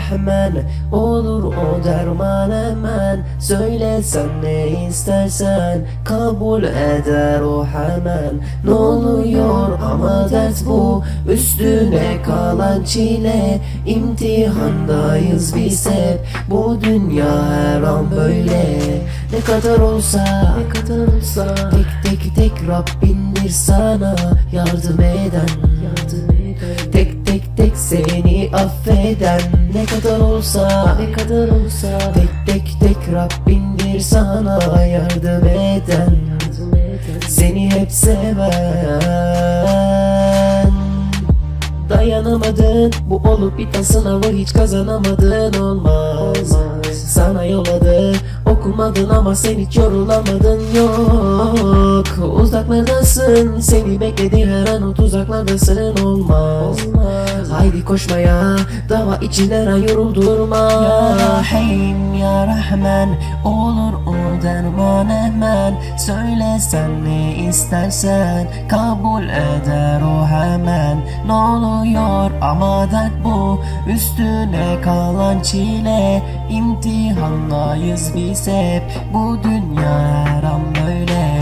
Rahman Olur o derman hemen. Söyle sen ne istersen Kabul eder o hemen. Ne oluyor ama dert bu Üstüne kalan çile. İmtihandayız biz hep Bu dünya her an böyle. Ne kadar olsa Ne kadar olsa Tek tek tek Rabbindir sana Yardım eden Yardım eden. Tek tek tek seni affeden Ne kadar olsa Ne kadar olsa Tek tek tek Rabbindir sana yardım eden. Seni hep seven. Dayanamadın Bu olup biten sınavı hiç kazanamadın. Olmaz, Sana yolladı okumadın ama sen hiç yorulamadın. Yok Uzaklardasın seni bekledi her an o tuzaklardasın olmaz, Haydi koşmaya. Dava için her an yoruldurma Ya Rahim ya Rahman. Olur o derman hemen? Söyle sen ne istersen. Kabul eder o hemen. Ne oluyor ama dert bu. Üstüne kalan çile. İmtihandayız biz hep. Bu dünya her an böyle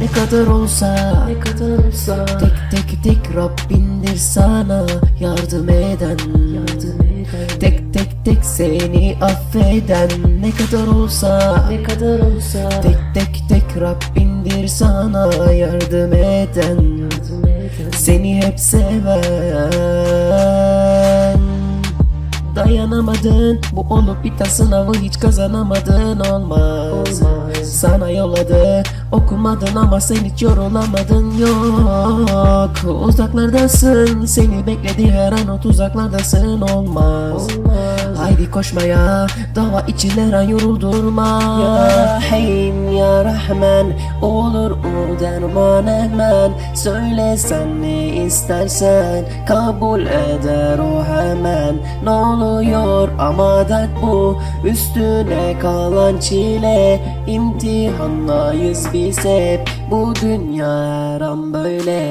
ne kadar olsa Ne kadar olsa. Tek tek tek Rabbindir sana Yardım eden. Yardım eden. Tek tek tek seni affeden. Ne kadar olsa Ne kadar olsa. Tek tek tek Rabbindir sana Yardım eden. Yardım eden. Seni hep seven. Dayanamadın Bu olup biten sınavı hiç kazanamadın. Olmaz, Sana yolladı okumadın ama sen hiç yorulamadın yok. Uzaklardasın seni bekledi her an o tuzaklardasın olmaz, Haydi koşmaya dava için her an yoruldurma Ya Rahim ya Rahman. Olur o derman hemen Söyle sen ne istersen kabul eder o hemen. Ne oluyor ama dert bu? Üstüne kalan çile İmtihandayız biz hep. Bu dünya her an böyle.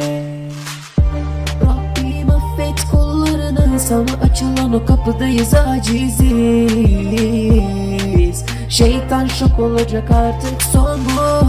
Rabbim affet kullarını sana açılan o kapıdayız aciziz Şeytan şok olacak artık son bu.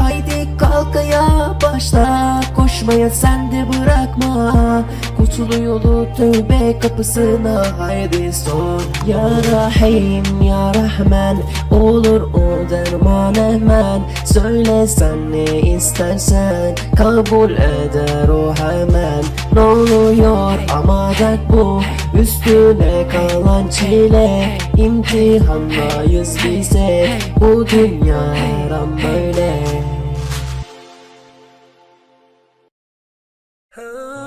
Haydi kalk ayağa başla Koşmaya sen de bırakma. Kurtulu yolu tövbe kapısına. Haydi son Ya Rahim ya Rahman. Olur o derman hemen. Söyle sen ne istersen. Kabul eder o hemen. Ne oluyor ama dert bu. Üstüne kalan çile. İmtihandayız bize. Bu dünya her an böyle Oh.